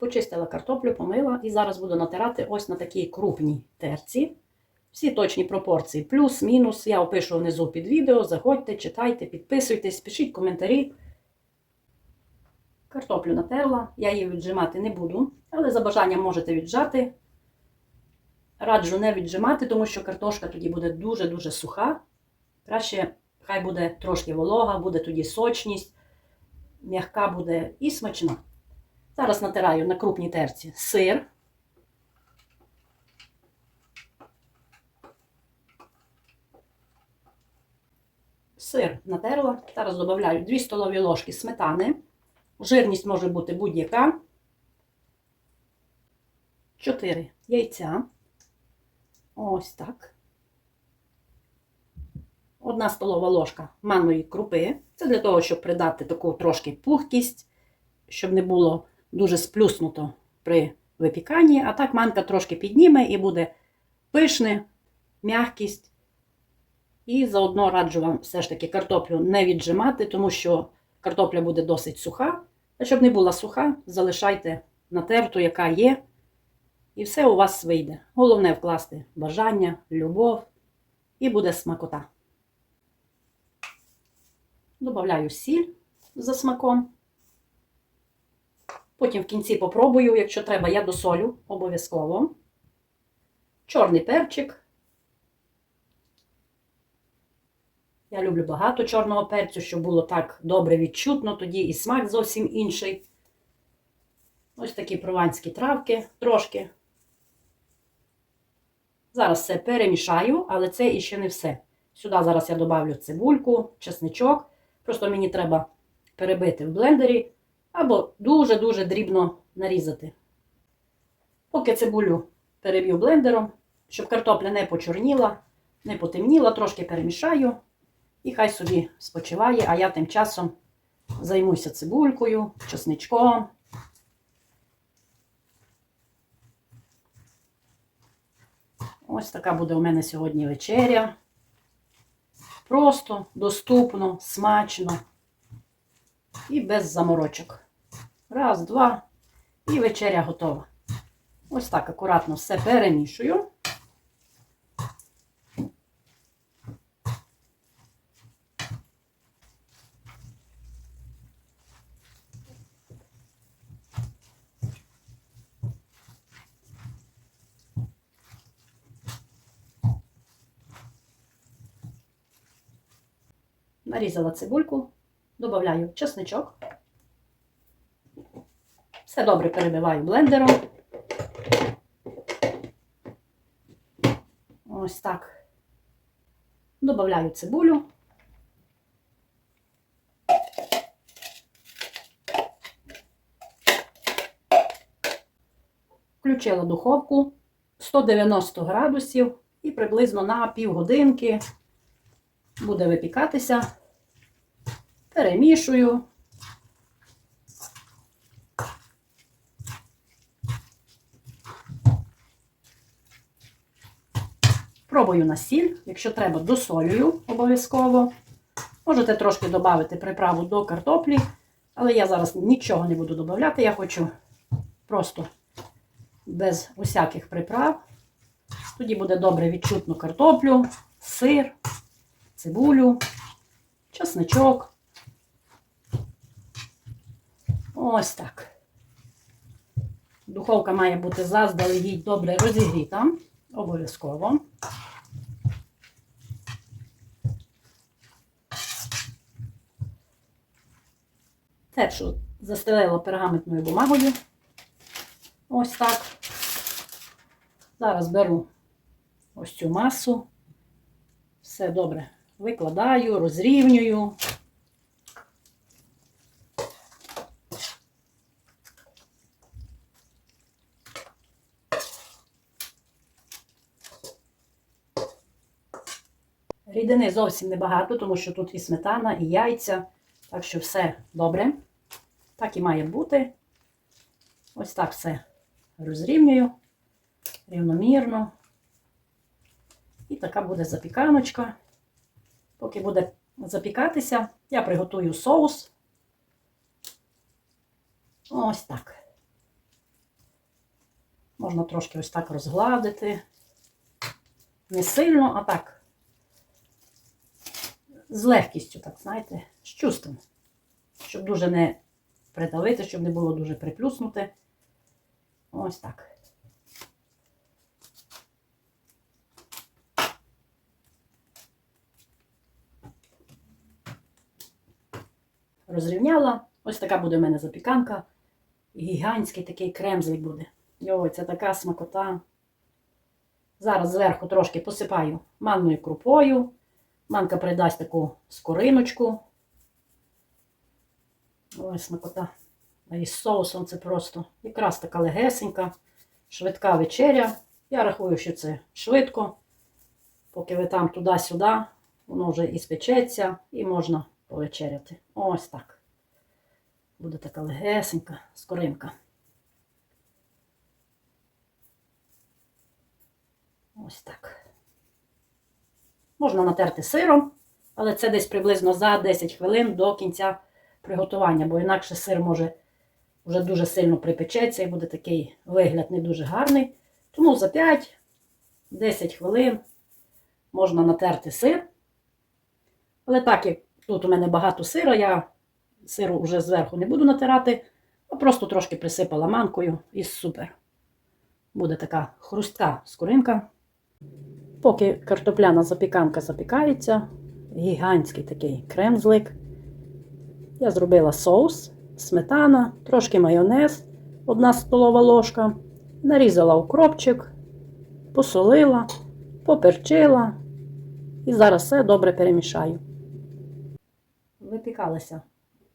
Почистила картоплю, помила і зараз буду натирати ось на такій крупній терці. Всі точні пропорції, плюс, мінус. Я опишу внизу під відео. Заходьте, читайте, підписуйтесь, пишіть коментарі. Картоплю натерла, я її віджимати не буду, але за бажанням можете віджати. Раджу не віджимати, тому що картошка тоді буде дуже-дуже суха. Краще, хай буде трошки волога, буде тоді сочність, м'яка буде і смачна. Зараз натираю на крупній терці сир. Сир натерла. Зараз додаю 2 столові ложки сметани. Жирність може бути будь-яка. 4 яйця. Ось так. Одна столова ложка манної крупи. Це для того, щоб придати таку трошки пухкість, щоб не було дуже сплюснуто при випіканні. А так манка трошки підніме і буде пишне, м'якість. І заодно раджу вам все ж таки картоплю не віджимати, тому що картопля буде досить суха. А щоб не була суха, залишайте натерту, яка є. І все у вас вийде. Головне вкласти бажання, любов і буде смакота. Добавляю сіль за смаком. Потім в кінці попробую, якщо треба, я досолю обов'язково. Чорний перчик. Я люблю багато чорного перцю, щоб було так добре відчутно, тоді і смак зовсім інший. Ось такі прованські травки трошки. Зараз все перемішаю, але це іще не все. Сюди зараз я добавлю цибульку, чесничок. Просто мені треба перебити в блендері або дуже-дуже дрібно нарізати. Поки цибулю переб'ю блендером, щоб картопля не почорніла, не потемніла, трошки перемішаю. І хай собі спочиває, а я тим часом займуся цибулькою, чесничком. Ось така буде у мене сьогодні вечеря. Просто, доступно, смачно і без заморочок. Раз, два, і вечеря готова. Ось так акуратно все перемішую. Нарізала цибульку, додаю чесничок. Все добре перебиваю блендером. Ось так. Добавляю цибулю. Включила духовку 190 градусів і приблизно на півгодинки буде випікатися. Перемішую. Пробую на сіль, якщо треба, досолюю обов'язково. Можете трошки додати приправу до картоплі, але я зараз нічого не буду додавати. Я хочу просто без усяких приправ. Тоді буде добре відчутно картоплю, сир, цибулю, чесничок. Ось так. Духовка має бути заздалегідь добре розігріта. Обов'язково. Тершу застелила пергаментною бумагою. Ось так. Зараз беру ось цю масу. Все добре викладаю, розрівнюю. Рідини зовсім небагато, тому що тут і сметана, і яйця. Так що все добре. Так і має бути. Ось так все розрівнюю рівномірно. І така буде запіканочка. Поки буде запікатися, я приготую соус. Ось так. Можна трошки ось так розгладити. Не сильно, а так. З легкістю, так, знаєте, з чувством. Щоб дуже не придавити, щоб не було дуже приплюснути. Ось так. Розрівняла. Ось така буде в мене запіканка. Гігантський такий кремзлик буде. Йой, це така смакота. Зараз зверху трошки посипаю манною крупою. Манка придасть таку скориночку. Ось смакота. А із соусом це просто якраз така легесенька, швидка вечеря. Я рахую, що це швидко. Поки ви там туди-сюди, воно вже і спечеться, і можна повечеряти. Ось так. Буде така легесенька скоринка. Ось так. Можна натерти сиром, але це десь приблизно за 10 хвилин до кінця приготування, бо інакше сир може вже дуже сильно припечеться і буде такий вигляд не дуже гарний. Тому за 5-10 хвилин можна натерти сир. Але так як тут у мене багато сира, я сиру вже зверху не буду натирати, а просто трошки присипала манкою і супер. Буде така хрустка скоринка. Поки картопляна запіканка запікається, гігантський такий кремзлик. Я зробила соус, сметана, трошки майонез, одна столова ложка. Нарізала укропчик, посолила, поперчила і зараз все добре перемішаю. Випікалася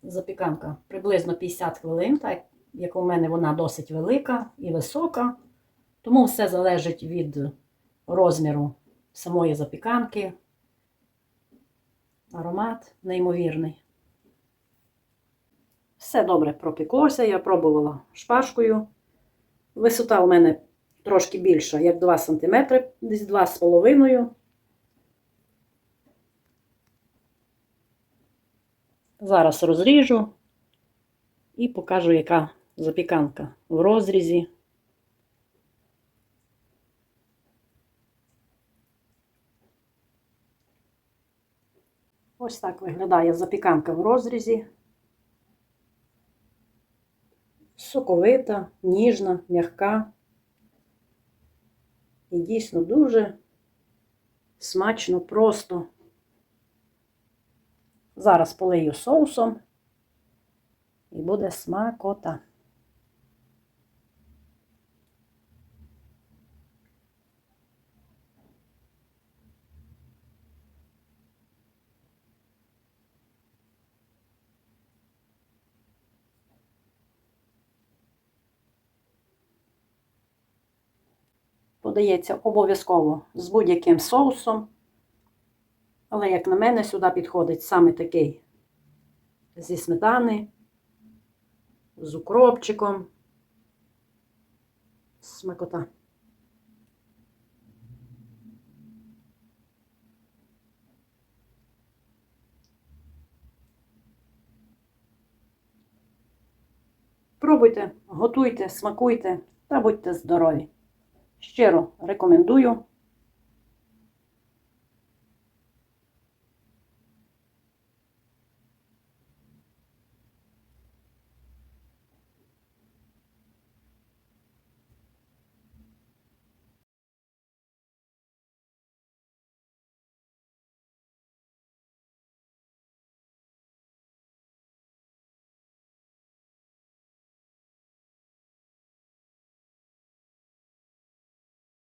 запіканка приблизно 50 хвилин, так як у мене вона досить велика і висока. Тому все залежить від розміру самої запіканки. Аромат неймовірний. Все добре пропіклося, я пробувала шпажкою. Висота у мене трошки більша, як 2 см, десь 2,5 Зараз розріжу і покажу, яка запіканка в розрізі. Ось так виглядає запіканка в розрізі. Соковита, ніжна, м'яка. І дійсно дуже смачно, просто. Зараз полию соусом і буде смакота. Подається обов'язково з будь-яким соусом. Але, як на мене, сюди підходить саме такий зі сметани, з укропчиком, смакота. Пробуйте, готуйте, смакуйте та будьте здорові. Щиро рекомендую